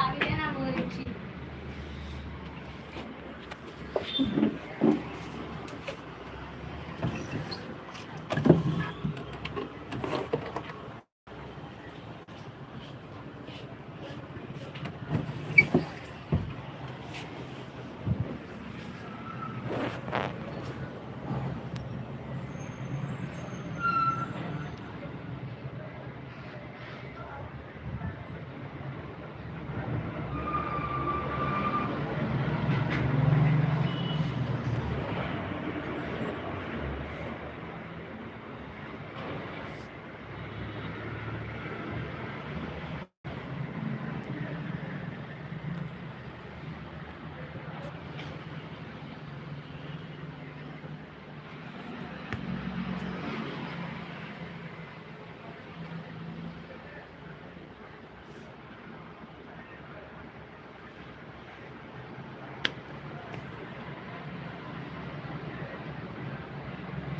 ಆಗಿದೆ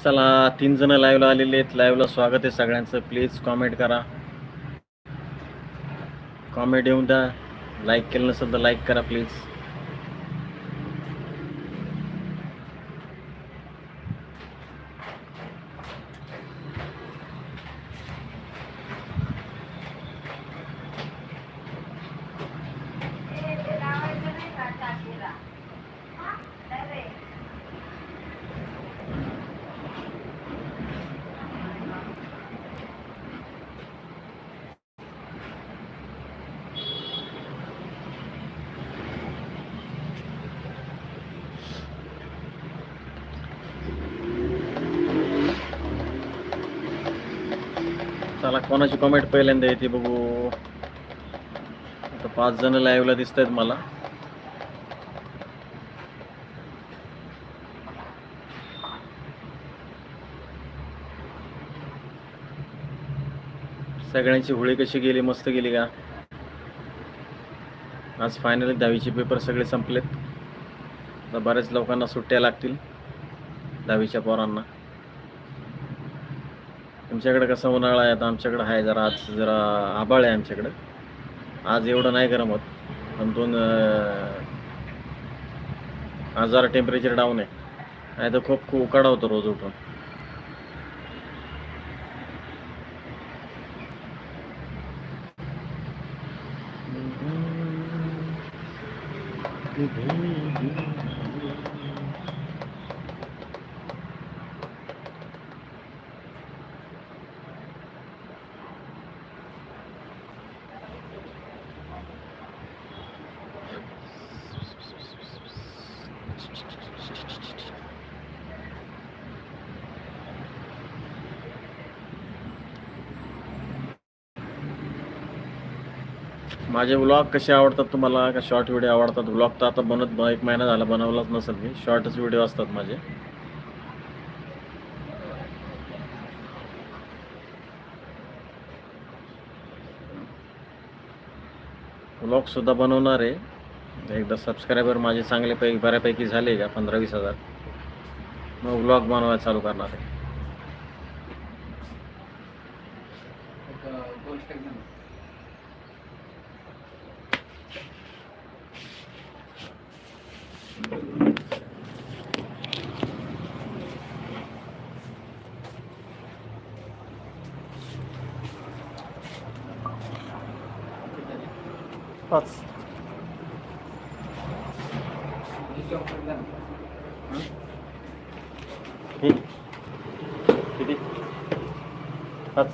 चला तीन जण लाईव्हला आलेले आहेत. लाईव्हला स्वागत आहे सगळ्यांचं. प्लीज कॉमेंट करा. कॉमेंट येऊन द्या. लाईक केलं नसेल तर लाईक करा प्लीज चला कोणाची कॉमेंट पहिल्यांदा येते बघू. आता पाच जण लाईव्हला दिसत आहेत मला. सगळ्यांची होळी कशी गेली मस्त गेली का? आज फायनली दहावीचे पेपर सगळे संपलेत. आता बऱ्याच लोकांना सुट्ट्या लागतील दहावीच्या पोरांना. तुमच्याकडे कसा उन्हाळा आहे आता आमच्याकडं आहे जरा आज जरा आबाळ आहे आमच्याकडं. आज एवढं नाही गरम होत पण दोन आज जरा टेम्परेचर डाऊन आहे. नाही तर खूप खूप उकाडा होतो रोज उठून. माझे व्लॉग कसे आवडतात तुम्हाला? का शॉर्ट व्हिडिओ आवडतात? व्लॉग तर आता बनत एक महिना झाला बनवलाच नसेल मी. शॉर्टच व्हिडिओ असतात माझे. व्लॉगसुद्धा बनवणार आहे. एकदा सबस्क्रायबर माझे चांगले पैकी बऱ्यापैकी झाले का? पंधरा वीस हजार. मग व्लॉग बनवायला चालू करणार आहे. पाच ठीक किती पाच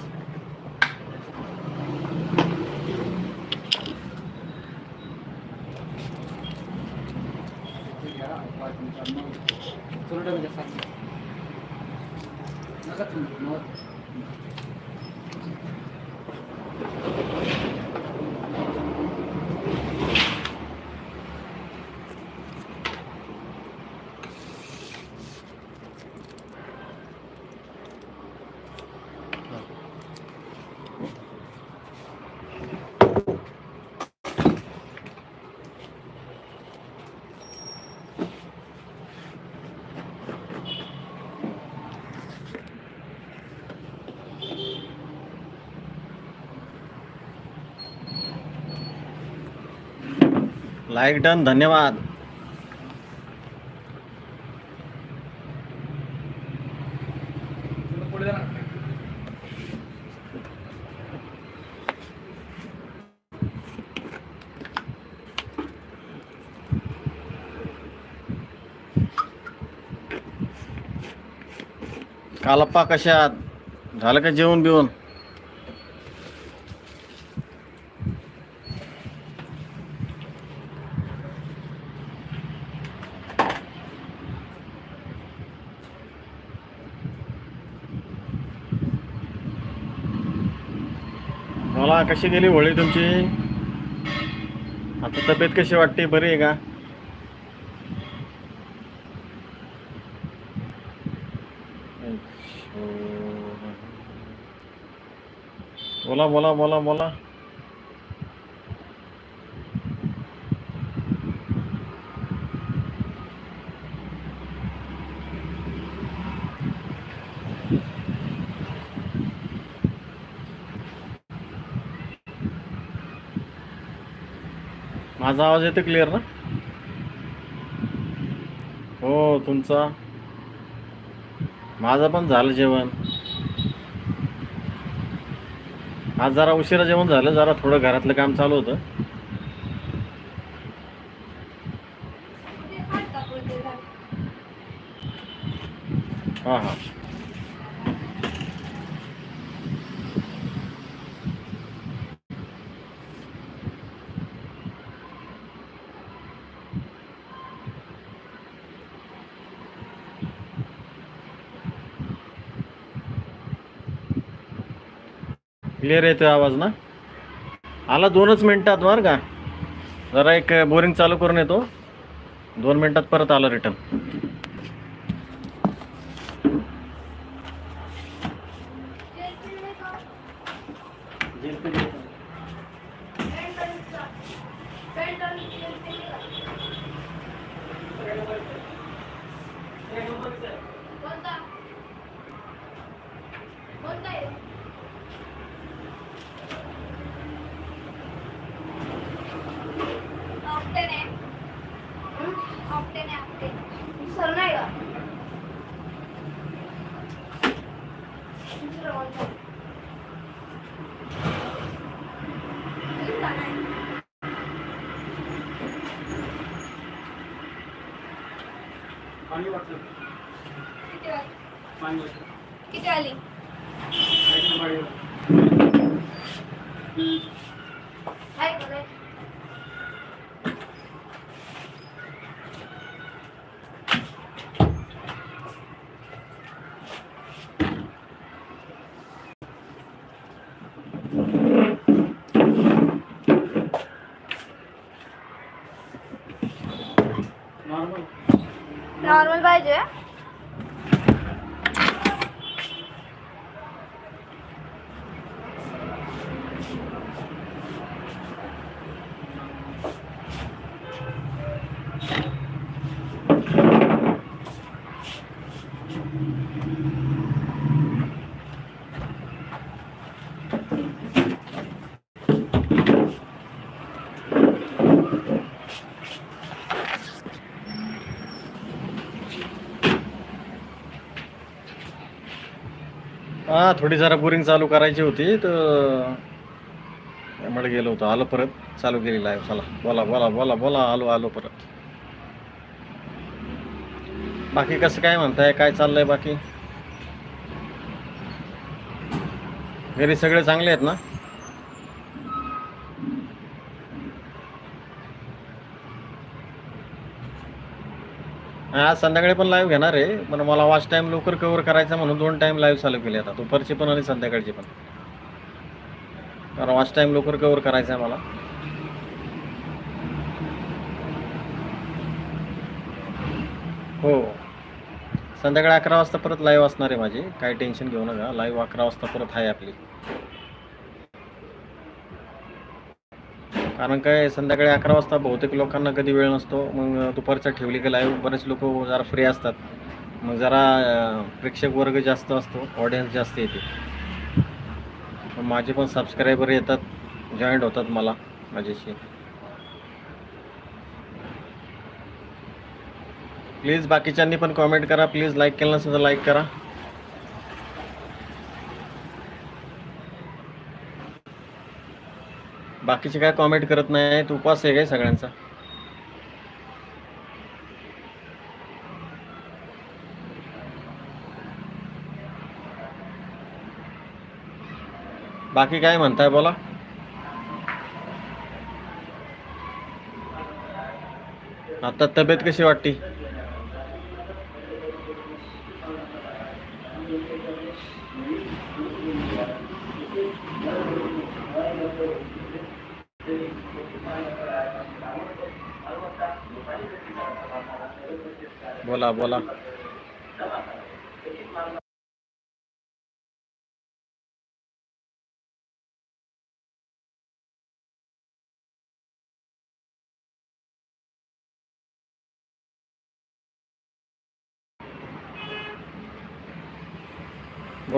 लाईक डन धन्यवाद. कालप्पा कशात? झालं का जेवण बिवून मला कशी गेली होळी तुमची? आता तब्येत कशी वाटते? बरी आहे का? बोला बोला बोला बोला. माझा आवाज येतो क्लिअर ना? हो तुमचा. माझं पण झालं जेवण. आज जरा उशिरा जेवण झालं जरा थोडं घरातलं काम चालू होतं हां हां क्लिअर येतो आवाज ना? आला दोनच मिनटात बरं का? जरा एक बोरिंग चालू करून येतो. दोन मिनटात परत आलं रिटर्न कोणता कोणता आहे ऑप्टेन आहे ऑप्टेन आहे ऑप्टेन सर नाही का दुसरं कोणतं? दुसरं नाही. किती वाली? किती आली हाय का नाही? नॉर्मल पाहिजे हां थोडी जरा बोरिंग चालू करायची होती तर त्यामुळे गेलो होतो. आलो परत. चालू केली लाईव्ह चला. बोला बोला बोला बोला. आलो आलो परत. बाकी कसं काय म्हणताय? काय चाललंय बाकी? घरी सगळे चांगले आहेत ना? आज संध्याकाळी पण लाईव्ह घेणार आहे. पण मला वाच टाइम लवकर कव्हर करायचा म्हणून दोन टाईम लाईव्ह चालू केले आता. दुपारची पण आणि संध्याकाळची पण. कारण वॉच टाइम लवकर कव्हर करायचा आहे मला हो. संध्याकाळी अकरा वाजता परत लाईव्ह असणार आहे माझी. काही टेन्शन घेऊ नका. लाईव्ह अकरा वाजता परत आहे आपली. कारण काय संध्याकाळी अकरा वाजता बहुतेक लोकांना कधी वेळ नसतो. मग दुपारच्या ठेवली की लाईव्ह बरेच लोक जरा फ्री असतात. मग जरा प्रेक्षक वर्ग जास्त असतो. ऑडियन्स जास्त येते. माझे पण सबस्क्रायबर येतात जॉईंट होतात मला माझ्याशी. प्लीज बाकीच्यांनी पण कॉमेंट करा प्लीज लाईक केलं नसेल तर लाईक करा. बाकीचे काय कॉमेंट करत नाही उपास आहे काय सगळ्यांचा? बाकी काय म्हणताय बोला. आता तब्येत कशी वाटते? बोला बोला.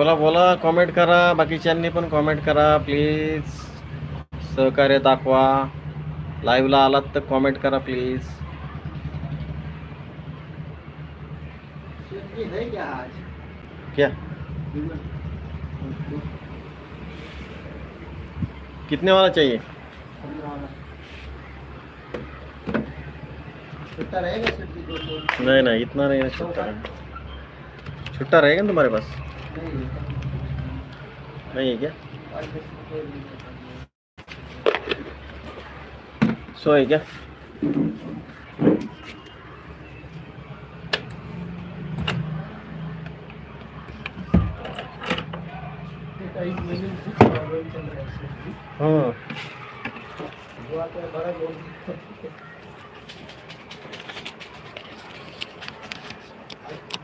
बोला बोला कॉमेंट करा. बाकीच्यांनी पण कॉमेंट करा. प्लीज़ सहकार्य दाखवा. लाईव्हला आलात तर कॉमेंट करा प्लीज़ क्या? कितने वाला चाहिए? नहीं नहीं इतना नहीं है छुट्टा छुट्टा रहेगा तुम्हारे पास? नहीं नहीं है क्या पाँच दस रुपये सो है क्या काही नवीन खूप प्रॉब्लेम चल रहा है सर जी हाँ जो आता है बड़ा लोग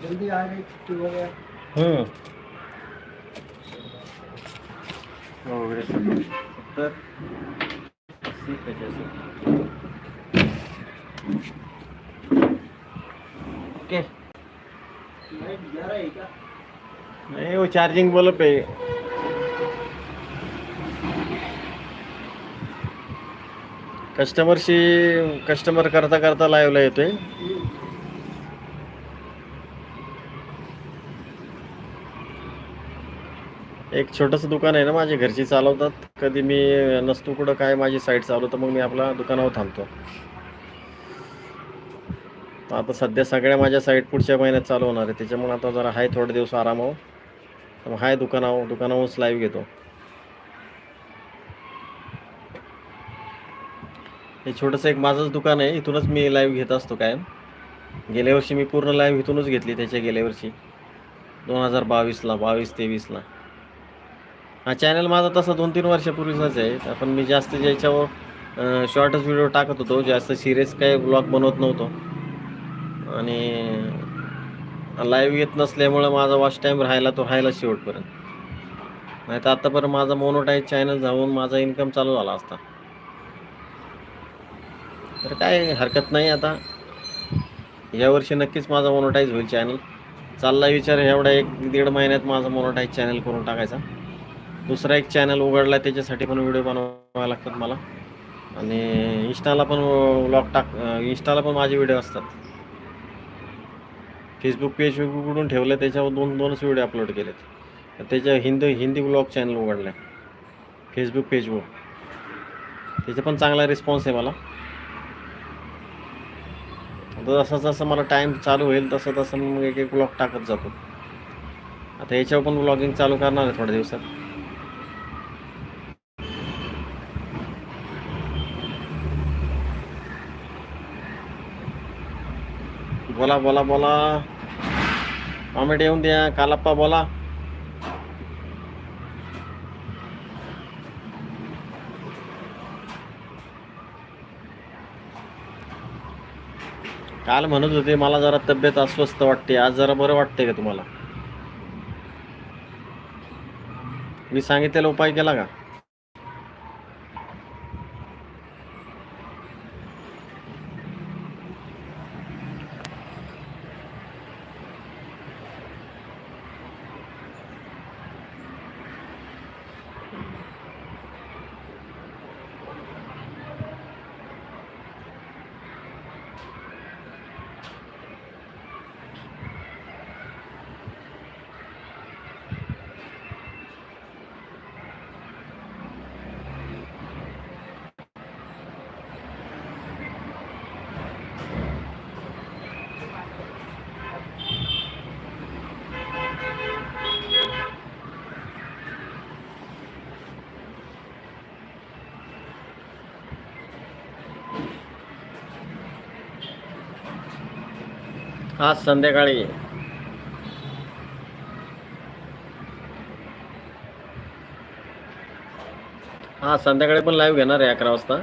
जल्दी आ गई छुट्टी हो गया हम्म सत्तर अस्सी पचासी ओके. नहीं वो चार्जिंग बोलो पे कस्टमरशी कस्टमर करता करता लाईव्हला येतोय. एक छोटंसं दुकान आहे ना माझे घरची चालवतात. कधी मी नसतो कुठं काय माझी साईट चालवतं मग मी आपला दुकानावर थांबतो. तर आता सध्या सगळ्या माझ्या साईट पुढच्या महिन्यात चालू होणार आहे. त्याच्यामुळे आता जरा आहे थोडे दिवस आरामावर हो. तर मग हाय दुकानावर दुकानावरच लाईव्ह घेतो. हे छोटंसं एक माझंच दुकान आहे. इथूनच मी लाईव्ह घेत असतो कायम. गेल्या वर्षी मी पूर्ण लाईव्ह इथूनच घेतली त्याच्या गेल्या वर्षी. दोन हजार बावीसला बावीस तेवीसला. हा चॅनल माझा तसा दोन तीन वर्षापूर्वीचाच आहे. पण मी जास्त ज्याच्यावर शॉर्टच व्हिडिओ टाकत होतो. जास्त सिरियस काही ब्लॉग बनवत नव्हतो. आणि लाईव्ह येत नसल्यामुळं माझा वॉच टाईम राहिला तो राहिला शेवटपर्यंत. नाही तर आत्तापर्यंत माझा मोनोटाईज चॅनल जाऊन माझा इन्कम चालू झाला असता. तर काय हरकत नाही आता. यावर्षी नक्कीच माझा मोनोटाईज होईल चॅनल चालला विचार एवढा एक दीड महिन्यात माझा मोनोटाईज चॅनल करून टाकायचा. दुसरा एक चॅनल उघडला त्याच्यासाठी पण व्हिडिओ बनवावे लागतात मला. आणि इंस्टाला पण व्लॉग टाक इंस्टाला पण माझे व्हिडिओ असतात. फेसबुक पेज उघडून ठेवलं त्याच्यावर दोन दोनच व्हिडिओ अपलोड केलेत. त्याच्या हिंदी हिंदी ब्लॉग चॅनल उघडलं आहे फेसबुक पेजवर त्याचा पण चांगला रिस्पॉन्स आहे मला. आता जसं जसं मला टाईम चालू होईल तसं तसं मग एक एक ब्लॉग टाकत जातो. आता याच्यावर पण ब्लॉगिंग चालू करणार आहे थोड्या दिवसात. बोला बोला बोला. कॉमेडी येऊन द्या कालाप्पा बोला. काल म्हणत होते मला जरा तब्येत अस्वस्थ वाटते. आज जरा बरं वाटते का तुम्हाला? मी सांगितलेला उपाय केला का? आज संध्याकाळी. हा संध्याकाळी पण लाईव्ह घेणार आहे अकरा वाजता.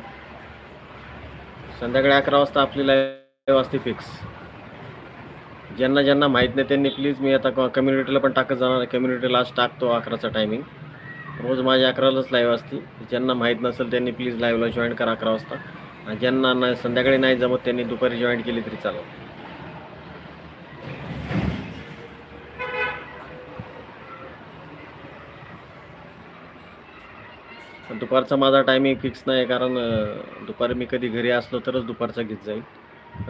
संध्याकाळी अकरा वाजता आपली लाईव्ह असते फिक्स ज्यांना ज्यांना माहीत नाही त्यांनी प्लीज मी आता कम्युनिटीला पण टाकत जाणार आहे. कम्युनिटीला आज टाकतो अकराचा टायमिंग रोज माझ्या अकरालाच लाईव्ह असते. ज्यांना माहीत नसेल त्यांनी प्लीज लाईव्हला जॉईन करा अकरा वाजता. आणि ज्यांना नाही संध्याकाळी नाही जमत त्यांनी दुपारी जॉईन केली तरी चालेल पण दुपारचा माझा टायमिंग फिक्स नाही कारण दुपारी मी कधी घरी असलो तरच दुपारचा घेत जाईल.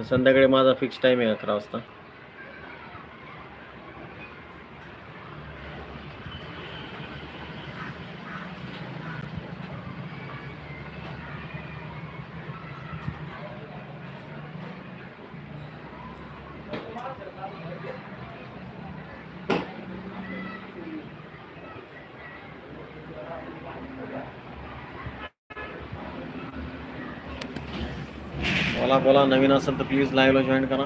संध्याकाळी माझा फिक्स टाईम आहे अकरा वाजता बोला बोला नवीन असेल तर प्लीज लाईव्हला जॉईन करा.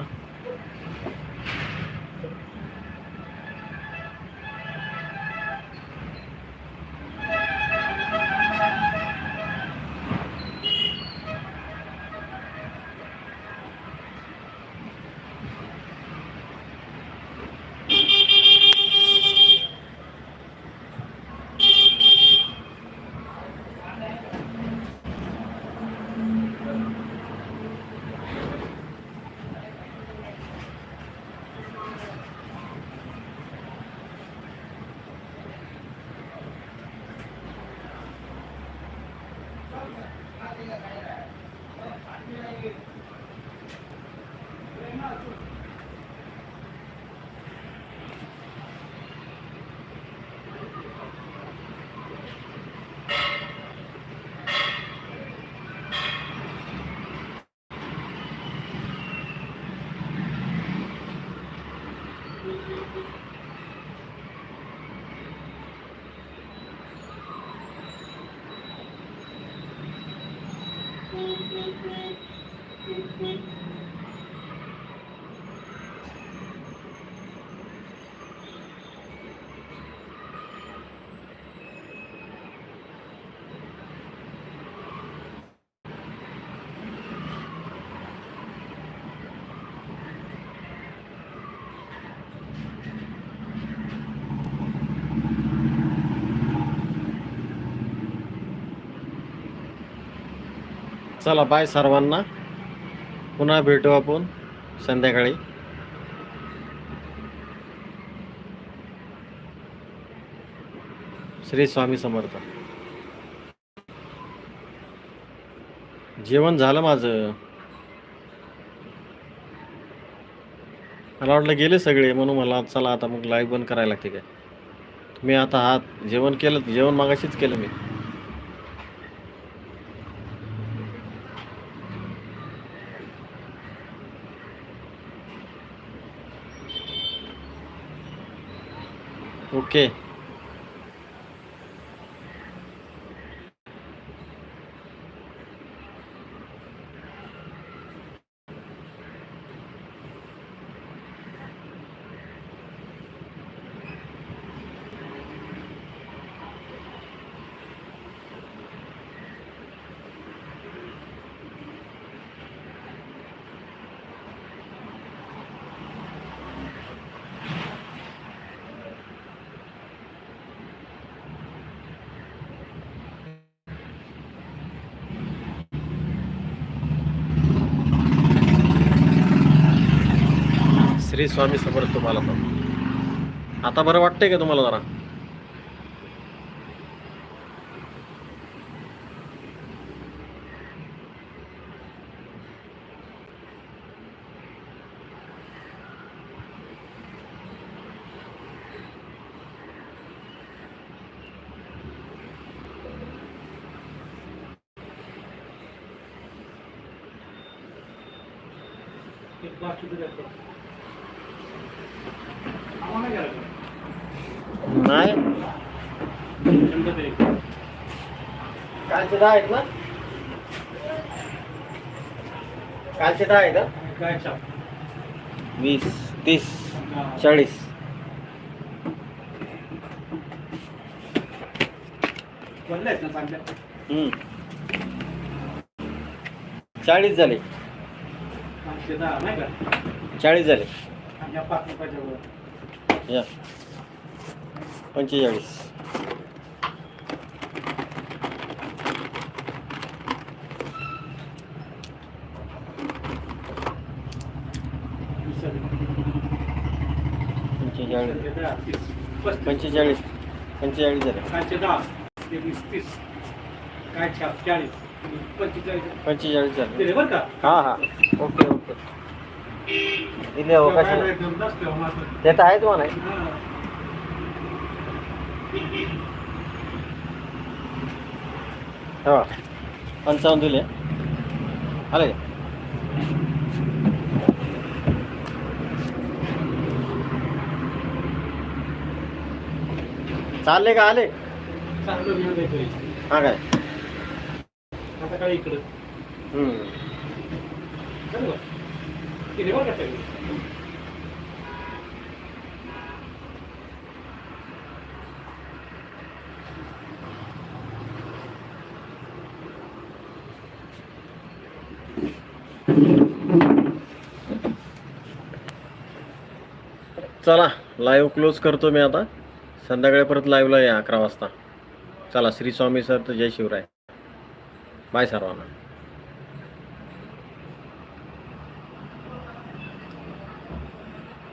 चला बाय सर्वांना. पुन्हा भेटू आपण संध्याकाळी. श्री स्वामी समर्थ. जेवण झालं माझं. मला वाटलं गेले सगळे म्हणून मला चला आता मग लाईव्ह बंद करायला लागते काय. तुम्ही आता हात जेवण केलं जेवण मागाशीच केलं मी. ओके श्री स्वामी समर्थ तुम्हाला पण. आता बरं वाटतंय का तुम्हाला जरा? एक नाही. कालचे दहा आहेत ना? कालचे दहा आहेत का वीस तीस चाळीस. चाळीस झाले. चाळीस झाले. या पाच रुपयाच्या वर या पंचेचाळीस. पंचेचाळीस. पंचेचाळीस. पंचेचाळीस झाले. चाळीस पंचेचाळीस पंचेचाळीस झाले. हा हां. हां ओके ओके. दिले हो कशाला? ते तर आहेच म्हणा हो पंचावन्न दिले. आले. चालले का आले? हा काय? आता काय इकडं? हम्म. चालू दिले बरं का सगळे चला लाईव्ह क्लोज करतो मी आता. संध्याकाळी परत लाईव्हला या अकरा वाजता. चला श्री स्वामी सर तर जय शिवराय. बाय सर्वांना.